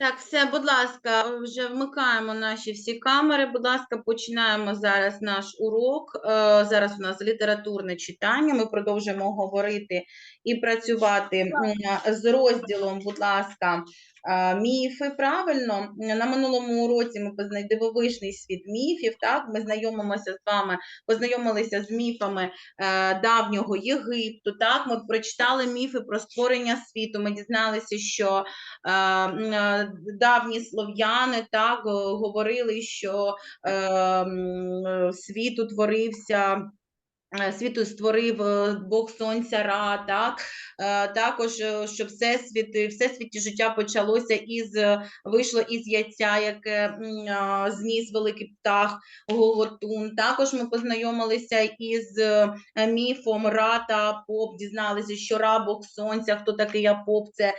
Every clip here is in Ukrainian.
Так, все, будь ласка, вже вмикаємо наші всі камери. Будь ласка, починаємо зараз наш урок. Е, Зараз у нас літературне читання. Ми продовжуємо говорити і працювати з розділом, будь ласка, е, міфи. Правильно, на минулому уроці ми познай дивовижний світ міфів. Так, ми знайомимося з вами, познайомилися з міфами е, давнього Єгипту. Так, ми прочитали міфи про створення світу. Ми дізналися, що е, е, давні слов'яни так говорили, що світ утворився. Е, Світу створив е, Бог Сонця Ра, так? Е, також що всесвіт, всесвіті життя почалося із вийшло із яйця, яке зніс великий птах Гоготун. Також ми познайомилися із міфом Ра та Поп, дізналися, що Ра Бог Сонця, хто такий Апоп, це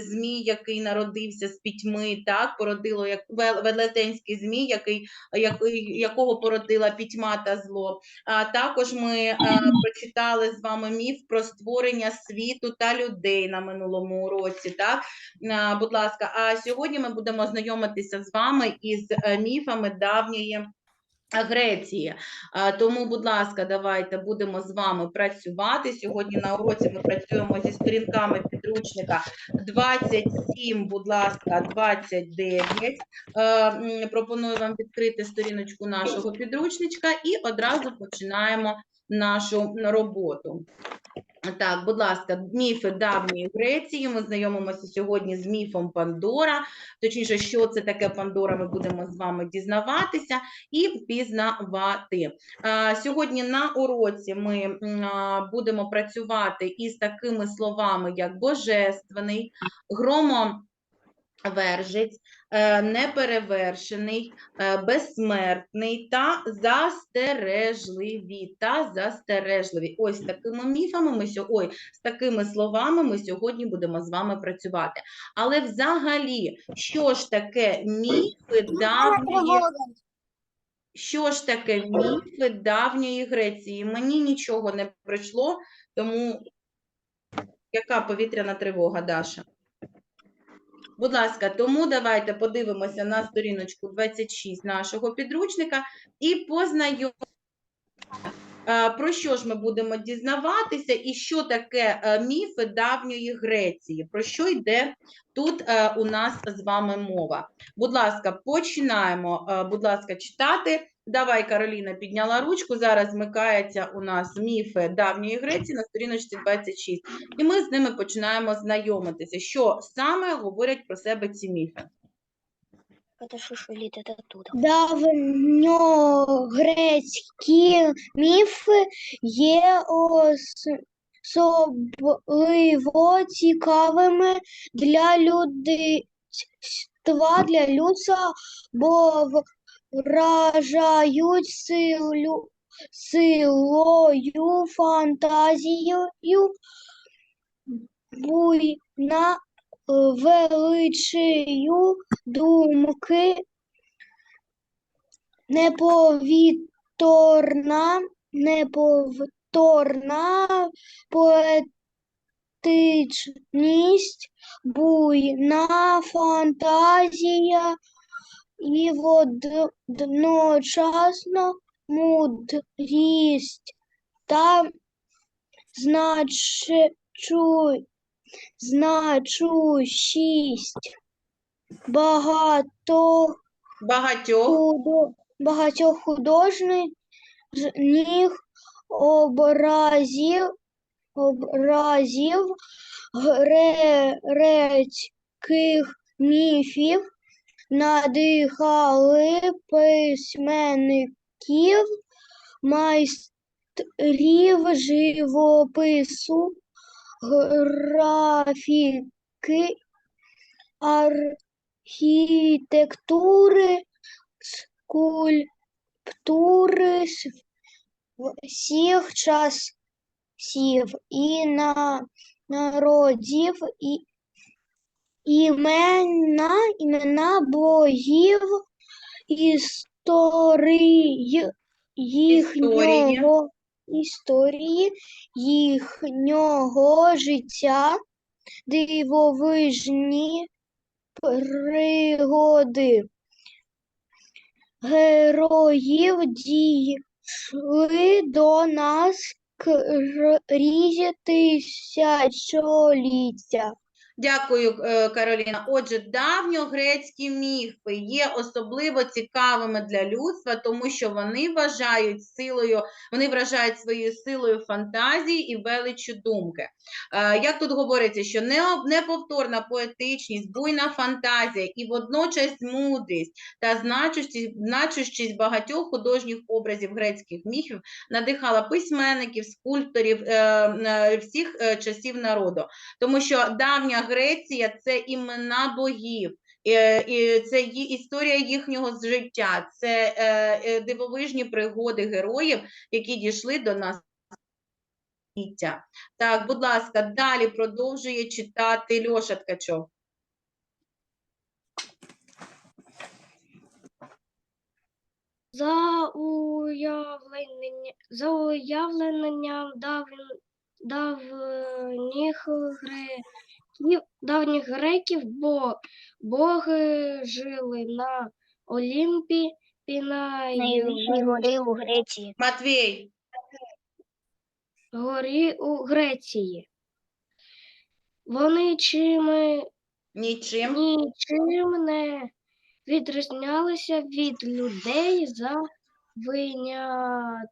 змій, який народився з пітьми, так, породило як вел- велетенський змій, який, який, якого породила пітьма та зло. А також ми е, прочитали з вами міф про створення світу та людей на минулому уроці. Так, е, будь ласка, а сьогодні ми будемо знайомитися з вами із е, міфами давньої. Греції. Тому, будь ласка, давайте будемо з вами працювати. Сьогодні на уроці ми працюємо зі сторінками підручника 27, будь ласка, 29. Е, Пропоную вам відкрити сторіночку нашого підручничка і одразу починаємо нашу роботу. Так, будь ласка, міфи давньої Греції. Ми знайомимося сьогодні з міфом Пандора. Точніше, що це таке Пандора, ми будемо з вами дізнаватися і пізнавати. Сьогодні на уроці ми будемо працювати із такими словами, як божественний, громовержець, е, неперевершений, е, безсмертний та застережливі. Та застережливі. Ось такими міфами ми ой, з такими словами ми сьогодні будемо з вами працювати. Але взагалі, що ж таке міфи давньої що ж таке міфи давньої Греції? Мені нічого не прийшло, тому яка повітряна тривога, Даша? Будь ласка, тому давайте подивимося на сторіночку 26 нашого підручника і познайомимося, е, про що ж ми будемо дізнаватися і що таке е, міфи давньої Греції, про що йде тут е, у нас з вами мова. Будь ласка, починаємо, будь ласка, читати. Давай, Кароліна підняла ручку. Зараз вмикається у нас міфи давньої Греції на сторіночці 26. І ми з ними починаємо знайомитися, що саме говорять про себе ці міфи. Это шушулит, это оттуда. Давньогрецькі міфи є особливо цікавими для людства, для людства, бо вражають силу, силою, фантазією, буйна величею думки. Неповіторна, неповторна поетичність, буйна фантазія і водночасно мудрість та значу, значущість багато Багатьох. багатьох художніх образів, образів грецьких міфів надихали письменників, майстрів живопису, графіки, архітектури, скульптури всіх часів і на народів і імена, імена богів, історії їхнього історії їхнього життя, дивовижні пригоди. Героїв дійшли до нас крізь тисячоліття. Дякую, е, Кароліна. Отже, давньогрецькі міфи є особливо цікавими для людства, тому що вони вважають силою, вони вражають своєю силою фантазії і величчю думки. Е, Як тут говориться, що неповторна поетичність, буйна фантазія і водночас мудрість та значущість, значущість багатьох художніх образів грецьких міфів надихала письменників, скульпторів е, всіх часів народу. Тому що давня Греція це імена богів. е, це історія їхнього життя, це е, е, дивовижні пригоди героїв, які дійшли до нас. Так, будь ласка, далі продовжує читати Льоша Ткачов. За уявлення, за уявленням дав, давніх греків, давніх греків, бо боги жили на Олімпі, на Найвищі гори у Греції. Матвій, горі у Греції. Вони чим нічим. нічим не відрізнялися від людей за винятком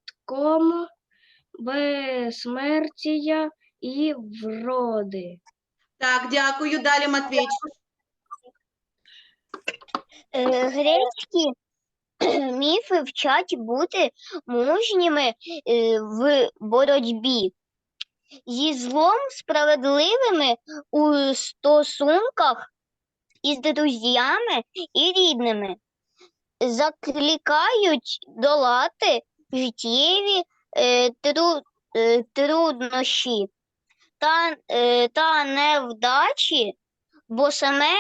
безсмертя і вроди. Так, дякую. Далі Матвій. Е, Грецькі міфи вчать бути мужніми е, в боротьбі зі злом справедливими у стосунках із друзями і рідними. Закликають долати життєві е, тру, е, труднощі та, е, та невдачі, бо саме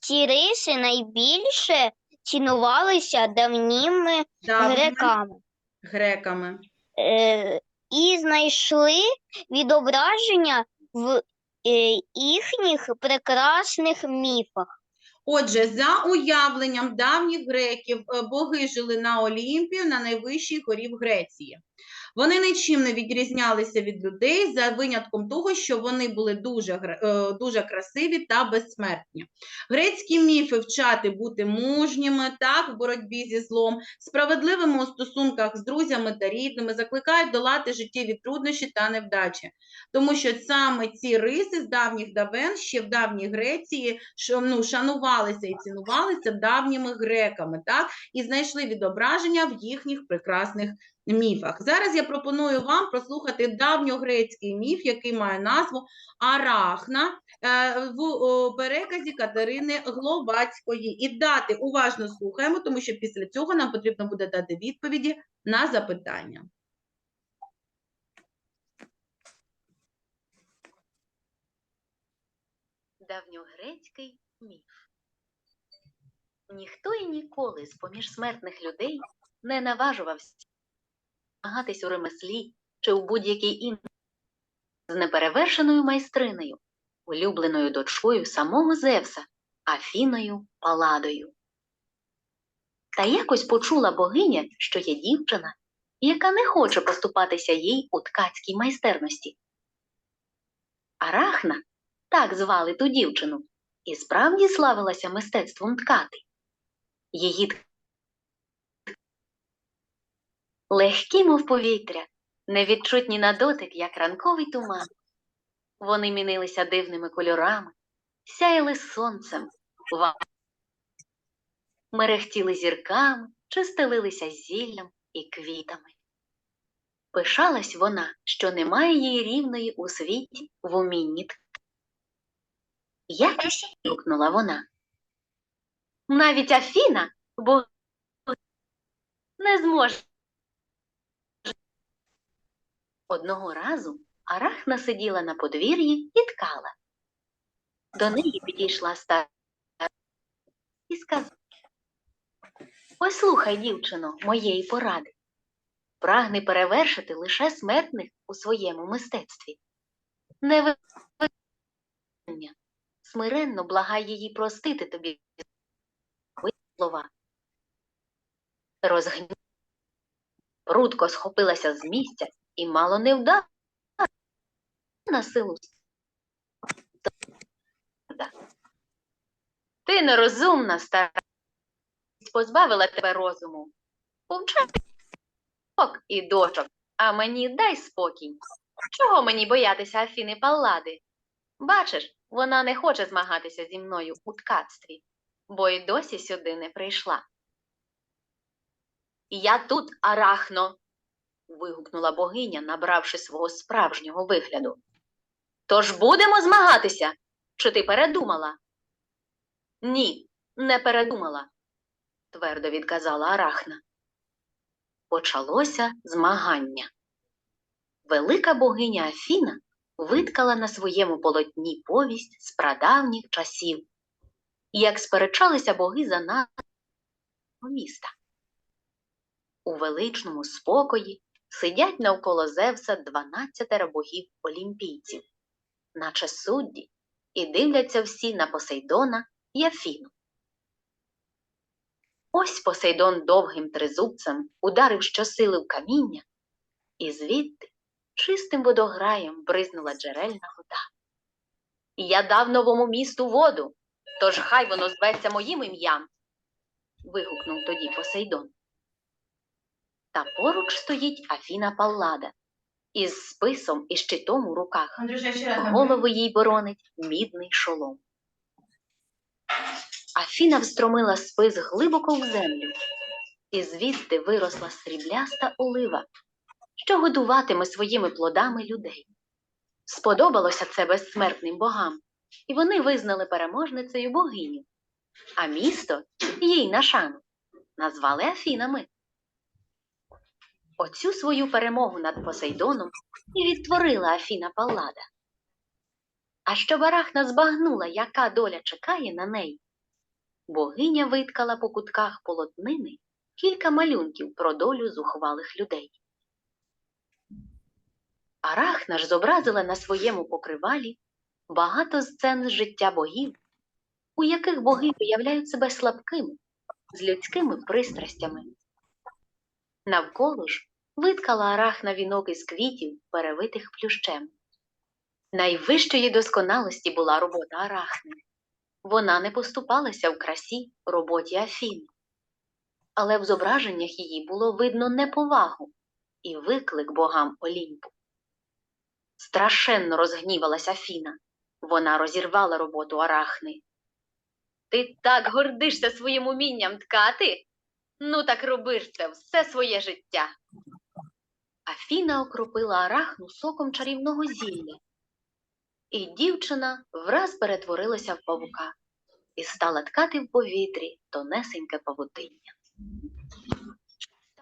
ці риси найбільше цінувалися давніми Давніми греками греками. е, і знайшли відображення в е, їхніх прекрасних міфах. Отже, за уявленням давніх греків, е, боги жили на Олімпі, на найвищій горі в Греції. Вони нічим не відрізнялися від людей за винятком того, що вони були дуже, е, дуже красиві та безсмертні. Грецькі міфи вчати бути мужніми, так, в боротьбі зі злом, справедливими у стосунках з друзями та рідними, закликають долати життєві труднощі та невдачі. Тому що саме ці риси з давніх давен ще в давній Греції ну, шанувалися і цінувалися давніми греками, так, і знайшли відображення в їхніх прекрасних міфах. Зараз я пропоную вам прослухати давньогрецький міф, який має назву Арахна е, в переказі Катерини Гловацької. І дати уважно слухаємо, тому що після цього нам потрібно буде дати відповіді на запитання. Давньогрецький міф. Ніхто і ніколи з поміж смертних людей не наважувався змагатись у ремеслі чи у будь-якій іншій з неперевершеною майстринею, улюбленою дочкою самого Зевса, Афіною Паладою. Та якось почула богиня, що є дівчина, яка не хоче поступатися їй у ткацькій майстерності. Арахна так звали ту дівчину, і справді славилася мистецтвом ткати. Її легкі, мов повітря, невідчутні на дотик, як ранковий туман. Вони мінилися дивними кольорами, сяяли сонцем, мерехтіли зірками чи стелилися зіллям і квітами. Пишалась вона, що немає їй рівної у світі в умінні ткати. Як гукнула вона. Навіть Афіна, бо не зможе. Одного разу Арахна сиділа на подвір'ї і ткала. До неї підійшла стара і сказала: Послухай, дівчино, моєї поради. прагне перевершити лише смертних у своєму мистецтві. Не визнання, смиренно благай її простити тобі слова. Розгнів прудко схопилася з місця і мало не вдала на силу. Ти нерозумна, стара, позбавила тебе розуму. Повчай і дочок, а мені дай спокій. Чого мені боятися Афіни Паллади? Бачиш, вона не хоче змагатися зі мною у ткацтві, бо й досі сюди не прийшла. Я тут, Арахно. Вигукнула богиня, набравши свого справжнього вигляду. Тож будемо змагатися? Чи ти передумала? Ні, не передумала, твердо відказала Арахна. Почалося змагання. Велика богиня Афіна виткала на своєму полотні повість з прадавніх часів, як сперечалися боги за назву міста. У величному спокої сидять навколо Зевса дванадцятеро богів олімпійців, наче судді, і дивляться всі на Посейдона і Афіну. Ось Посейдон довгим тризубцем ударив щосили в каміння, і звідти чистим водограєм бризнула джерельна вода. Я дав новому місту воду, тож хай воно зветься моїм ім'ям. вигукнув тоді Посейдон. Та поруч стоїть Афіна Паллада із списом і щитом у руках. Голову їй боронить мідний шолом. Афіна встромила спис глибоко в землю, і звідти виросла срібляста олива, що годуватиме своїми плодами людей. Сподобалося це безсмертним богам, і вони визнали переможницею богиню, а місто їй на шану назвали Афінами. Оцю свою перемогу над Посейдоном і відтворила Афіна Паллада. А щоб Арахна збагнула, яка доля чекає на неї, богиня виткала по кутках полотнини кілька малюнків про долю зухвалих людей. Арахна ж зобразила на своєму покривалі багато сцен з життя богів, у яких боги виявляють себе слабкими, з людськими пристрастями. Навколо ж виткала Арахна вінок із квітів, перевитих плющем. Найвищої досконалості була робота Арахни. Вона не поступалася в красі роботі Афін. Але в зображеннях її було видно неповагу і виклик богам Олімпу. Страшенно розгнівалася Афіна. Вона розірвала роботу Арахни. Ти так гордишся своїм умінням ткати? Ну так роби ж це все своє життя. Афіна окропила арахну соком чарівного зілля, і дівчина враз перетворилася в павука і стала ткати в повітрі тонесеньке павутиння.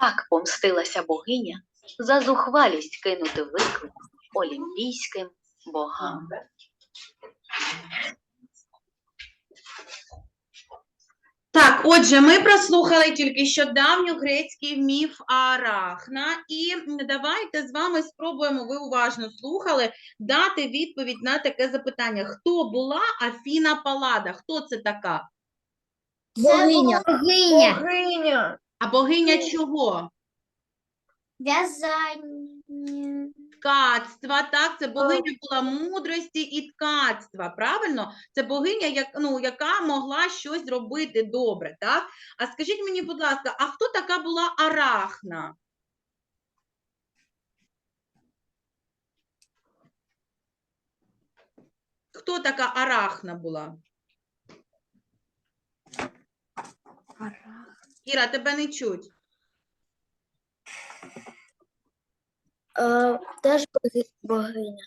Так помстилася богиня за зухвалість кинути виклик олімпійським богам. Так, отже, ми прослухали тільки що давньогрецький міф Арахна, і давайте з вами спробуємо, ви уважно слухали, дати відповідь на таке запитання. Хто була Афіна Палада? Хто це така? Богиня. Богиня. Богиня. А богиня чого? В'язання. Ткацтва, так, це богиня була мудрості і ткацтва, правильно? Це богиня, як, ну, яка могла щось робити добре, так? А скажіть мені, будь ласка, а хто така була Арахна? Хто така Арахна була? Іра, тебе не чуть. Теж богиня.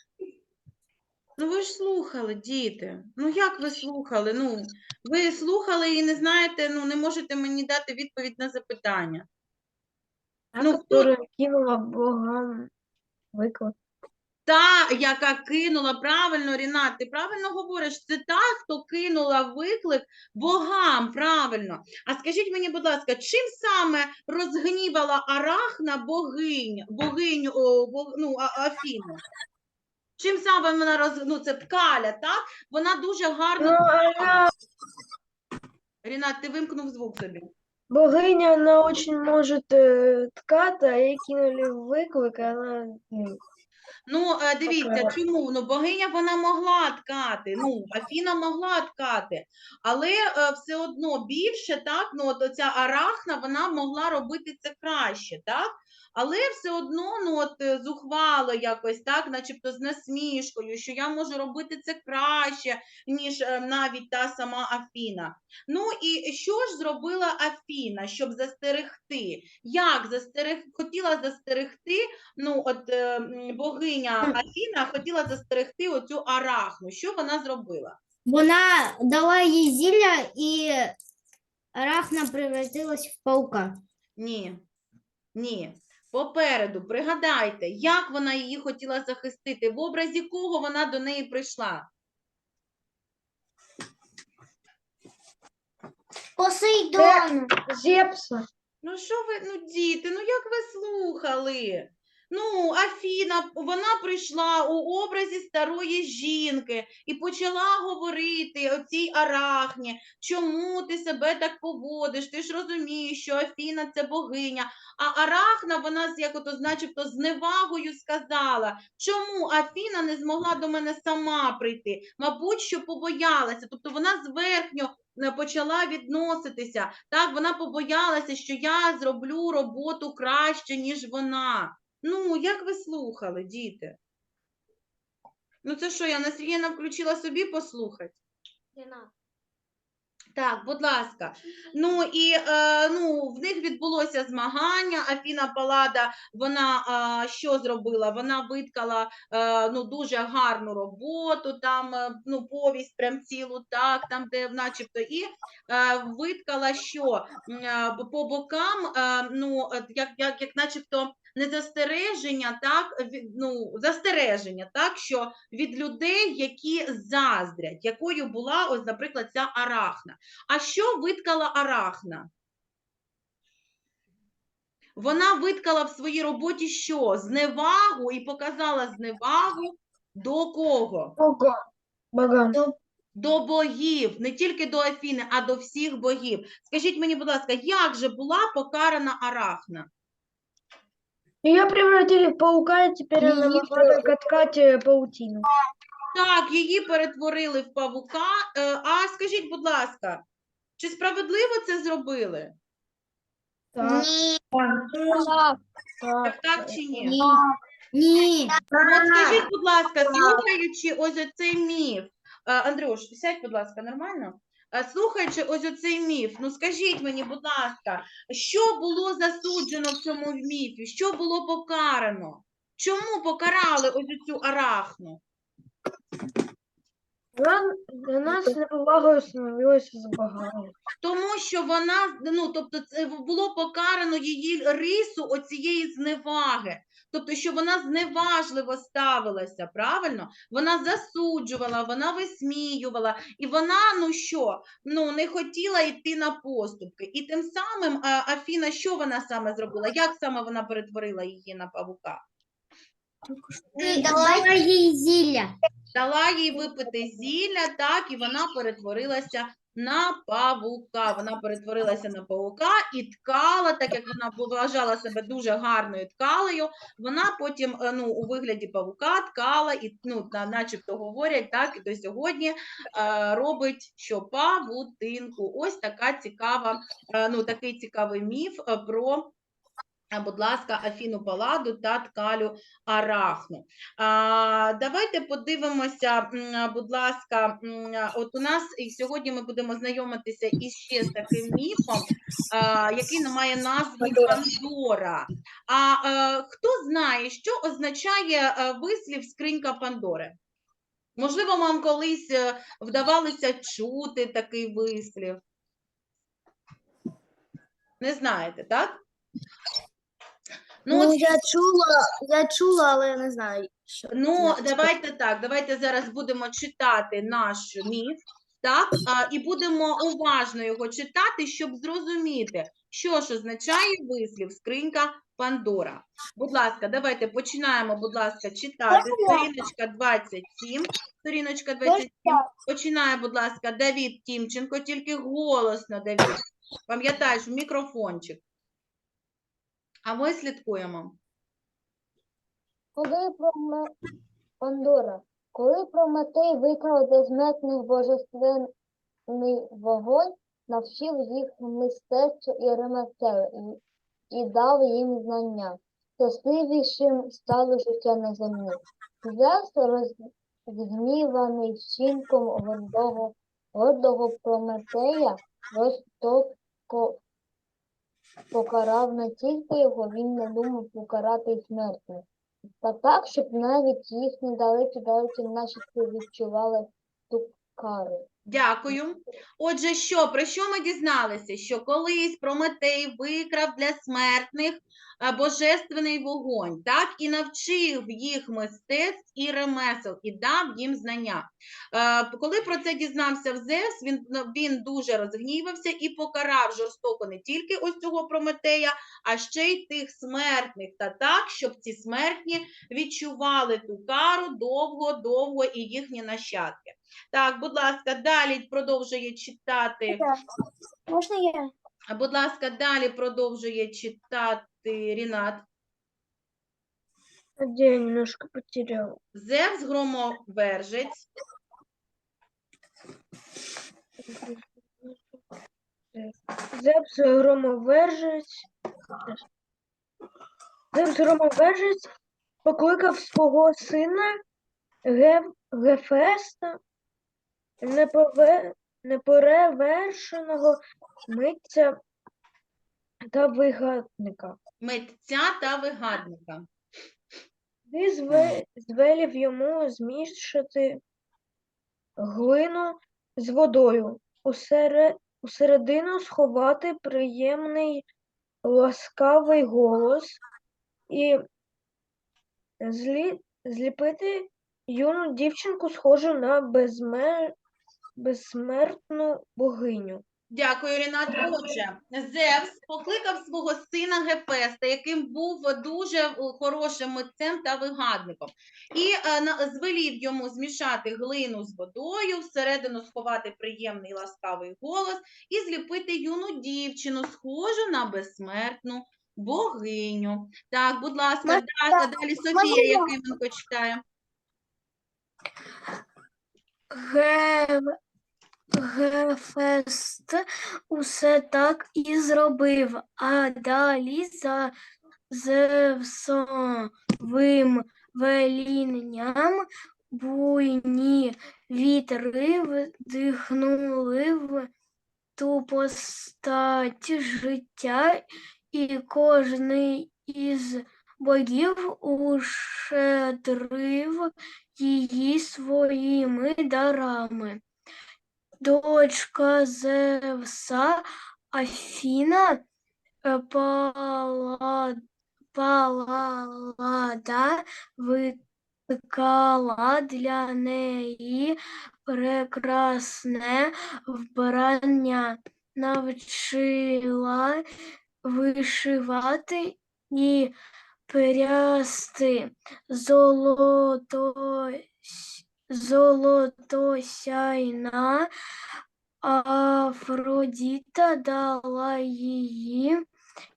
Ну ви ж слухали, діти. Ну як ви слухали? Ну, ви слухали і не знаєте, ну не можете мені дати відповідь на запитання. Ну, хто- кинула богам виклик. Та, яка кинула, правильно, Рінат, ти правильно говориш, це та, хто кинула виклик богам, правильно. А скажіть мені, будь ласка, чим саме розгнівала Арахна богинь, богиню, о, бог, ну, Афіну? Чим саме вона роз... ну, це ткаля, так? Вона дуже гарно. Ну, Рінат, ти вимкнув звук собі. богиня, она очень может э, ткать, а ей кинули выклик, и она... ну, е, дивіться, чому? Ну, богиня вона могла ткати, ну, Афіна могла ткати, але е, все одно більше, так, ну, от оця арахна, вона могла робити це краще, так? Але все одно, ну, от е, зухвало якось, так, начебто з насмішкою, що я можу робити це краще, ніж е, навіть та сама Афіна. Ну, і що ж зробила Афіна, щоб застерегти? Як застерег... хотіла застерегти ну, от е, богиня Афіна хотіла застерегти оцю арахну. Що вона зробила? Вона дала їй зілля, і арахна превратилась в паука. Ні. Ні. Попереду, пригадайте, як вона її хотіла захистити, в образі кого вона до неї прийшла. Посейдон. Зепса. Ну що ви, ну діти, ну як ви слухали? Ну, Афіна, вона прийшла у образі старої жінки і почала говорити оцій Арахні, чому ти себе так поводиш? Ти ж розумієш, що Афіна це богиня. А Арахна, вона як ото, начебто, з невагою сказала, чому Афіна не змогла до мене сама прийти? Мабуть, що побоялася. Тобто вона зверхньо е, почала відноситися. Так, вона побоялася, що я зроблю роботу краще, ніж вона. Ну, як ви слухали, діти? Ну, це що, я Насріяна включила собі послухати? Так, будь ласка. Ну і е, ну, в них відбулося змагання. Афіна Палада, вона е, що зробила? Вона виткала е, ну, дуже гарну роботу, там е, ну, повість прям цілу, так, там, де начебто, і е, виткала що? Е, по бокам, е, ну, як, як, як начебто не застереження, так, від- ну, застереження, так, що від людей, які заздрять, якою була, ось, наприклад, ця арахна. А що виткала Арахна? Вона виткала в своїй роботі що? Зневагу і показала зневагу до кого? Богам. До богів, не тільки до Афіни, а до всіх богів. Скажіть мені, будь ласка, як же була покарана Арахна? Ее превратили в паука, и теперь она Её могла ткать э, паутину. Так, її перетворили в павука. Е, А скажіть, будь ласка, чи справедливо це зробили? Так, Ні. так. Так, так чи ні? Ні. От скажіть, будь ласка, слухаючи ось оцей міф, Е, Андрюш, сядь, будь ласка, нормально? Е, Слухаючи ось оцей міф, ну скажіть мені, будь ласка, що було засуджено в цьому міфі? Що було покарано? Чому покарали ось цю арахну? Вона, вона з неповагою становилася з богами. Тому що вона, ну, тобто, це було покарано її рису оцієї зневаги. Тобто, що вона зневажливо ставилася, правильно? Вона засуджувала, вона висміювала, і вона, ну що, ну не хотіла йти на поступки. І тим самим а, Афіна, що вона саме зробила? Як саме вона перетворила її на павука? Давай їй зілля. Дала їй випити зілля, так, і вона перетворилася на павука. Вона перетворилася на павука і ткала, так як вона вважала себе дуже гарною ткалею, вона потім е, ну, у вигляді павука ткала і, ну, на- начебто говорять, так, і до сьогодні е, робить що павутинку. Ось така цікава, е, ну, такий цікавий міф про. Будь ласка, Афіну Паладу та ткалю Арахну. А, давайте подивимося, будь ласка, от у нас і сьогодні ми будемо знайомитися іще з таким міфом, а, який має назви Пандора. А е, хто знає, що означає е, вислів скринька Пандори? Можливо, вам колись е, вдавалося чути такий вислів. Не знаєте, так? Ну, от я чула, я чула, але я не знаю. Ну, давайте так, давайте зараз будемо читати наш міф, так, а, і будемо уважно його читати, щоб зрозуміти, що ж означає вислів скринька Пандора. Будь ласка, давайте починаємо, будь ласка, читати. Сторіночка 27. Сторіночка 27. Починає, будь ласка, Давід Тімченко, тільки голосно, Давід. Пам'ятаєш, в мікрофончик. А ми слідкуємо. Коли Проме... Пандора, коли Прометей викрав смертних божественний вогонь, навчив їх мистецтву і ремеслу і, і дав їм знання. Щасливішим стало життя на землі. Зевс, розгніваний вчинком гордого, гордого Прометея, жорстоко покарав не тільки його, він не думав покарати й смертю. Та так, щоб навіть їхні далекі-далекі наші відчували ту кару. Дякую. Отже, що про що ми дізналися? Що колись Прометей викрав для смертних божественний вогонь, так і навчив їх мистецтв і ремесел, і дав їм знання. Е, Коли про це дізнався Зевс, він, він дуже розгнівався і покарав жорстоко не тільки ось цього Прометея, а ще й тих смертних, та так, щоб ці смертні відчували ту кару довго-довго і їхні нащадки. Так, будь ласка, далі продовжує читати. Можна я? Будь ласка, далі продовжує читати Рінат. Где я немножко потерял? Зевс громовержець. Зевс громовержець. Зевс громовержець покликав свого сина Геф... Гефеста, непове... неперевершеного митця та вигадника. митця та вигадника. Ти зве... звелів йому змішати глину з водою, усере... усередину сховати приємний ласкавий голос і злі... зліпити юну дівчинку, схожу на безмер... безсмертну богиню. Дякую, Рінат. Отже, Зевс покликав свого сина Гефеста, яким був дуже е, хорошим митцем та вигадником, і е, звелів йому змішати глину з водою, всередину сховати приємний ласкавий голос і зліпити юну дівчину, схожу на безсмертну богиню. Так, будь ласка, Можна да- далі Софія Якименко читає. Ге- Гефест усе так і зробив, а далі за Зевсовим велінням буйні вітри вдихнули в ту постать життя, і кожний із богів ущедрив її своїми дарами. Дочка Зевса Афіна е, Пала- викликала для неї прекрасне вбрання, навчила вишивати і прясти. Золото золотосяйна Афродіта дала її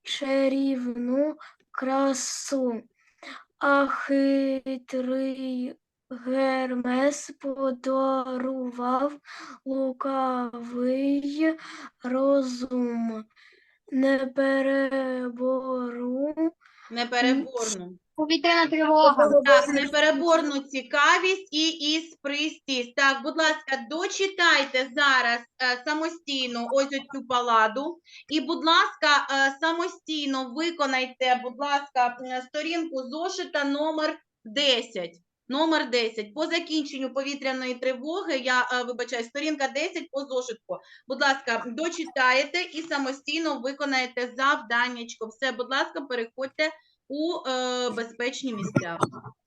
чарівну красу, а хитрий Гермес подарував лукавий розум. Неперебору Непереборну. Повітряна тривога. Так, непереборну цікавість і іспристість. Так, будь ласка, дочитайте зараз е, самостійно ось цю паладу. І, будь ласка, е, самостійно виконайте, будь ласка, сторінку зошита номер 10. Номер 10. По закінченню повітряної тривоги, я е, вибачаю, сторінка 10 по зошитку. Будь ласка, дочитаєте і самостійно виконаєте завданнячко. Все, будь ласка, переходьте у е, безпечні місця.